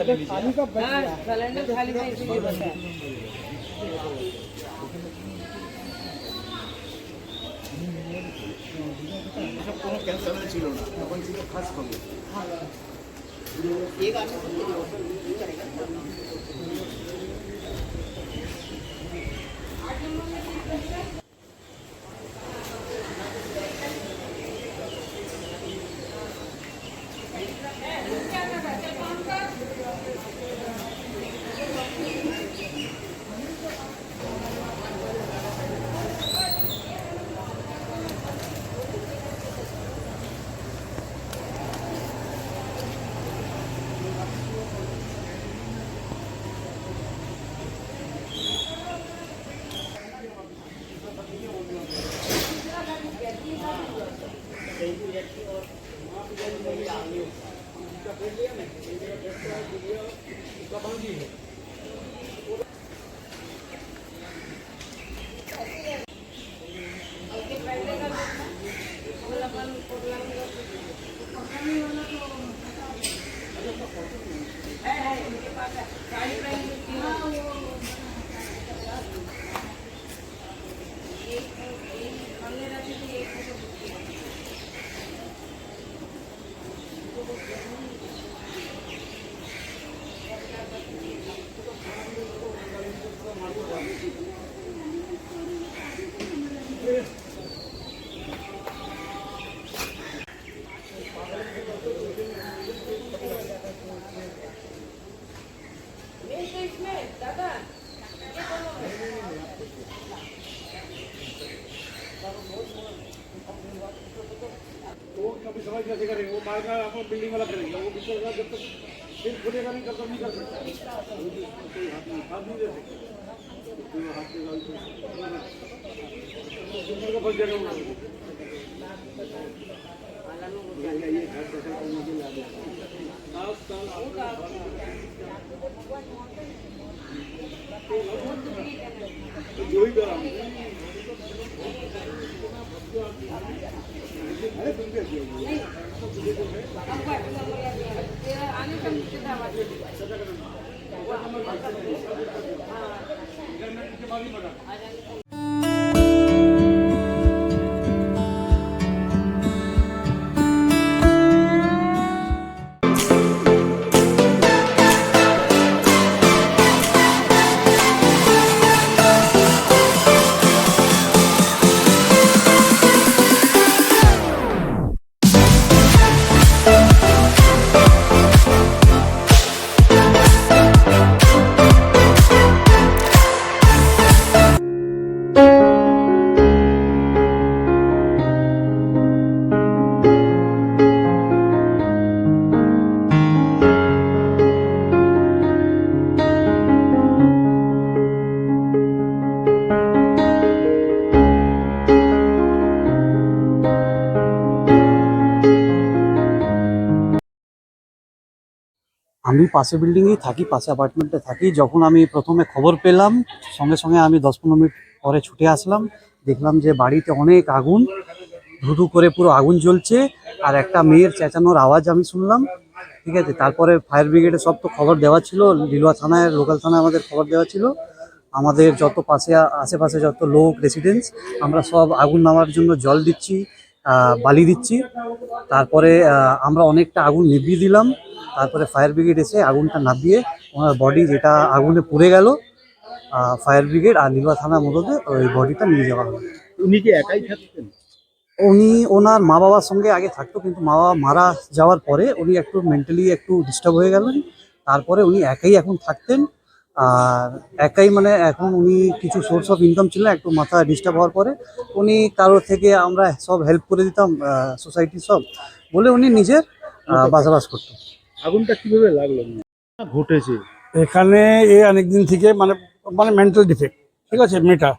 Cylinder खाली था इसीलिए बचा এসব কোনো ক্যান্সার ছিল না তখন ছিল ফার্স্ট খবর वो कैसे करेंगे वो बिल्डिंग वाला करेंगे। वो बिल्डिंग जब तक फिर खुलेगा नहीं तब तक नहीं कर सकता। कोई हाथ नहीं हाथ नहीं दे सकते। हाथ के तो ऊपर का फंस जाएगा उनका ये घर कैसे करने के लिए सात साल आपने जो ही करा। आणि আমি পাশে বিল্ডিংয়েই থাকি, পাশে অ্যাপার্টমেন্টে থাকি। যখন আমি প্রথমে খবর পেলাম, সঙ্গে সঙ্গে আমি দশ পনেরো মিনিট পরে ছুটে আসলাম। দেখলাম যে বাড়িতে অনেক আগুন, ধুধু করে পুরো আগুন জ্বলছে। আর একটা মেয়ের চেঁচানোর আওয়াজ আমি শুনলাম, ঠিক আছে? তারপরে ফায়ার ব্রিগেডে সব তো খবর দেওয়া ছিল লিলুয়া থানায় লোকাল থানায় আমাদের খবর দেওয়া ছিল। আমাদের যত পাশে, আশেপাশে যত লোক রেসিডেন্টস আমরা সব আগুন নামার জন্য জল দিচ্ছি বালি দিচ্ছি। তারপরে আমরা অনেকটা আগুন নিভিয়ে দিলাম। তারপরে ফায়ার ব্রিগেড এসে আগুনটা নাবিয়ে ওনার বডি যেটা আগুনে পুড়ে গেল ফায়ার ব্রিগেড আর লিলুয়া থানার মধ্যে ওই বডিটা নিয়ে যাওয়া হলো। উনি কি একাই থাকতেন? উনি ওনার মা বাবার সঙ্গে আগে থাকতো কিন্তু মা বাবা মারা যাওয়ার পরে উনি একটু মেন্টালি একটু ডিস্টার্ব হয়ে গেলেন। তারপরে উনি একাই এখন থাকতেন। আর একাই মানে এখন উনি কিছু সোর্স অফ ইনকাম ছিল একটু মাথা ডিস্টার্ব হওয়ার পরে উনি কারোর থেকে আমরা সব হেল্প করে দিতাম সোসাইটি সব। বলে উনি নিজের বাসাবাস করতো। আগুনটা কীভাবে লাগল? ঘটেছে। এখানে এ অনেকদিন থেকে মানে মানে মেন্টাল ডিফেক্ট ঠিক আছে মেয়েটা।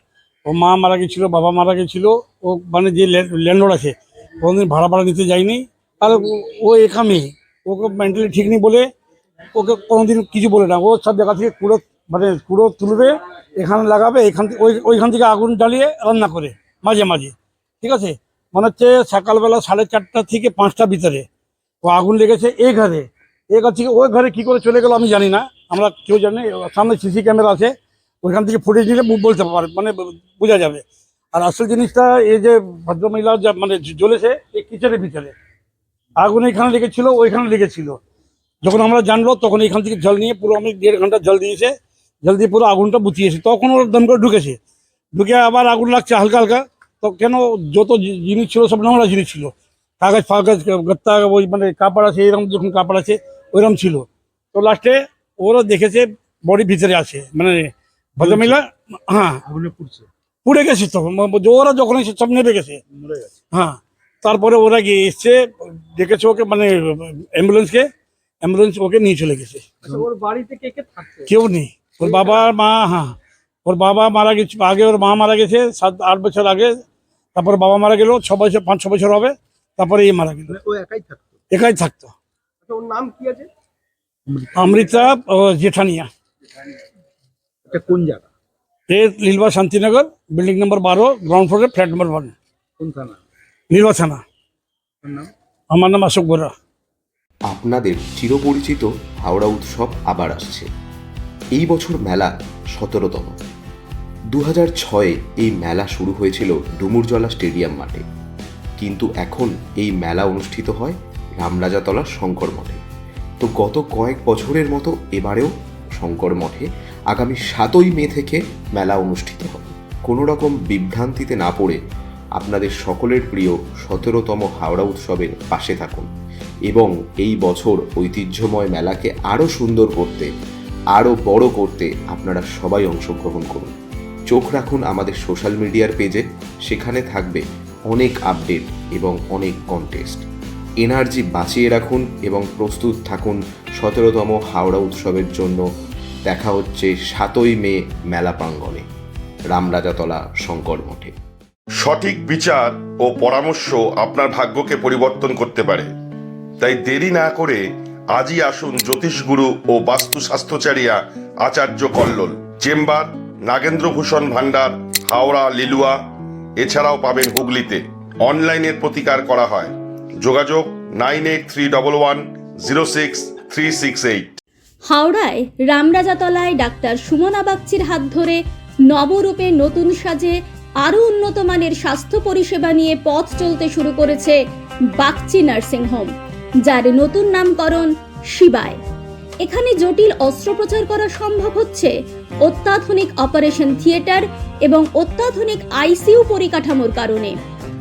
ও মা মারা গেছিল বাবা মারা গেছিল ও মানে যে ল্যান্ডলর্ড আছে কোনোদিন ভাড়া ভাড়া দিতে যায়নি। তাহলে ও- মেয়ে ওকে মেন্টালি ঠিক নেই বলে ওকে কোনোদিন কিছু বলে না। ও সব জায়গা থেকে কুড়ো মানে কুড়ো তুলবে এখানে লাগাবে এখান থেকে ওই ওইখান থেকে আগুন জ্বালিয়ে রান্না করে মাঝে মাঝে ঠিক আছে? মনে হচ্ছে সকালবেলা সাড়ে চারটা থেকে পাঁচটা ভিতরে। ও আগুন লেগেছে এই ঘরে। এবার থেকে ওই ঘরে কি করে চলে গেল আমি জানি না। আমরা কেউ জানি সামনে সিসি ক্যামেরা আছে, ওইখান থেকে ফুটেজ নিলে বলতে পারে মানে বোঝা যাবে। আর আসল জিনিসটা এই যে ভদ্রমহিলা যা মানে জ্বলেছে এই কিচেনের ভিতরে। আগুন এখানে লেগেছিল, ওইখানে লেগেছিল। যখন আমরা জানলো, তখন এখান থেকে জল নিয়ে পুরো আমি দেড় ঘণ্টা জল দিয়েছে। জল দিয়ে পুরো আগুনটা বুঝিয়েছে তখন ওর দম করে ঢুকেছে। ঢুকে আবার আগুন লাগছে হালকা হালকা। তো কেন যত জিনিস ছিল, সব নোংরা জিনিস ছিল। কাগজ ফাগজ গত্তা, ওই মানে কাপড় আছে, এরকম যখন কাপড় আছে ওইরকম ছিল। তো লাস্টে ওরা দেখেছে বডি ভিতরে আছে। মানে ভদ্রমহিলা হ্যাঁ। পুড়ে গেছে তো। ওরা যখন এসে সব নেবে গেছে। হ্যাঁ। তারপরে ওরা গিয়ে এসছে দেখেছে ওকে মানে অ্যাম্বুলেন্সকে অ্যাম্বুলেন্স ওকে নিয়ে চলে গেছে। ওর বাড়িতে কে কে থাকছে? কেউ নেই। ওর বাবা মা হ্যাঁ। ওর বাবা মারা গেছে আগে ওর মা মারা গেছে সাত আট বছর আগে। তারপর বাবা মারা গেল ছ বছর পাঁচ ছ বছর হবে। তারপরে এই মারা গেল। ও একাই থাকতো? একাই থাকতো। ওর নাম কি আছে? অমৃতা জেঠানিয়া। এটা কোন জায়গা? এ লীলবা শান্তিনগর বিল্ডিং নম্বর বারো গ্রাউন্ড ফ্লোরে ফ্ল্যাট নম্বর ওয়ান। কোন থানা? নীলবা থানা। আমার নাম অশোক বোরা আপনাদের চিরপরিচিত হাওড়া উৎসব আবার আসছে। এই বছর মেলা সতেরোতম। দু হাজার ছয়ে এই মেলা শুরু হয়েছিল ডুমুরজলা স্টেডিয়াম মাঠে। কিন্তু এখন এই মেলা অনুষ্ঠিত হয় রামরাজাতলার শঙ্কর মঠে। তো গত কয়েক বছরের মতো এবারেও শঙ্কর মঠে আগামী সাতই মে থেকে মেলা অনুষ্ঠিত হবে। কোনো রকম বিভ্রান্তিতে না পড়ে আপনাদের সকলের প্রিয় সতেরোতম হাওড়া উৎসবের পাশে থাকুন এবং এই বছর ঐতিহ্যময় মেলাকে আরও সুন্দর করতে, আরও বড় করতে আপনারা সবাই অংশগ্রহণ করুন। চোখ রাখুন আমাদের সোশ্যাল মিডিয়ার পেজে, সেখানে থাকবে অনেক আপডেট এবং অনেক কন্টেস্ট এনার্জি বাঁচিয়ে রাখুন এবং প্রস্তুত থাকুন সতেরোতম হাওড়া উৎসবের জন্য। দেখা হচ্ছে সাতই মে মেলা প্রাঙ্গণে। রামরাজাতলা শঙ্কর মঠে। সঠিক বিচার ও পরামর্শ আপনার ভাগ্যকে পরিবর্তন করতে পারে। তাই দেরি না করে আজই আসুন জ্যোতিষগুরু ও বাস্তু স্বাস্থ্যচারিয়া আচার্য কল্লোল, চেম্বার, নাগেন্দ্রভূষণ ভান্ডার হাওড়া, লিলুয়া। এছাড়াও পাবেন হুগলিতে। অনলাইনের প্রতিকার করা হয়। যোগাযোগ nine eight three double one zero six three six eight. হাওড়ায় রামরাজাতলায় ডাক্তার সুমনা বাগচির হাত ধরে নবরূপে নতুন সাজে আরও উন্নত মানের স্বাস্থ্য পরিষেবা নিয়ে পথ চলতে শুরু করেছে বাগচি নার্সিং হোম, যার নতুন নামকরণ শিবায়। এখানে জটিল অস্ত্রোপচার করা সম্ভব হচ্ছে, অত্যাধুনিক অপারেশন থিয়েটার এবং অত্যাধুনিক আইসিইউ পরিকাঠামোর কারণে।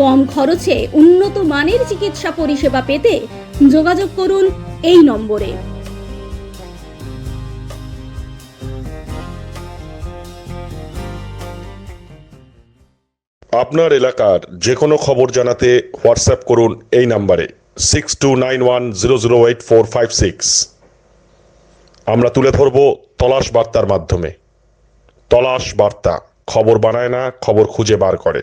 কম খরচে উন্নত মানের চিকিৎসা পরিষেবা পেতে যোগাযোগ করুন এই নম্বরে। আপনার এলাকার যে কোনো খবর জানাতে হোয়াটসঅ্যাপ করুন এই নাম্বারে six two nine one zero zero eight four five six আমরা তুলে ধরব তলাশ বার্তার মাধ্যমে। তলাশ বার্তা, খবর বানায় না, খবর খুঁজে বার করে।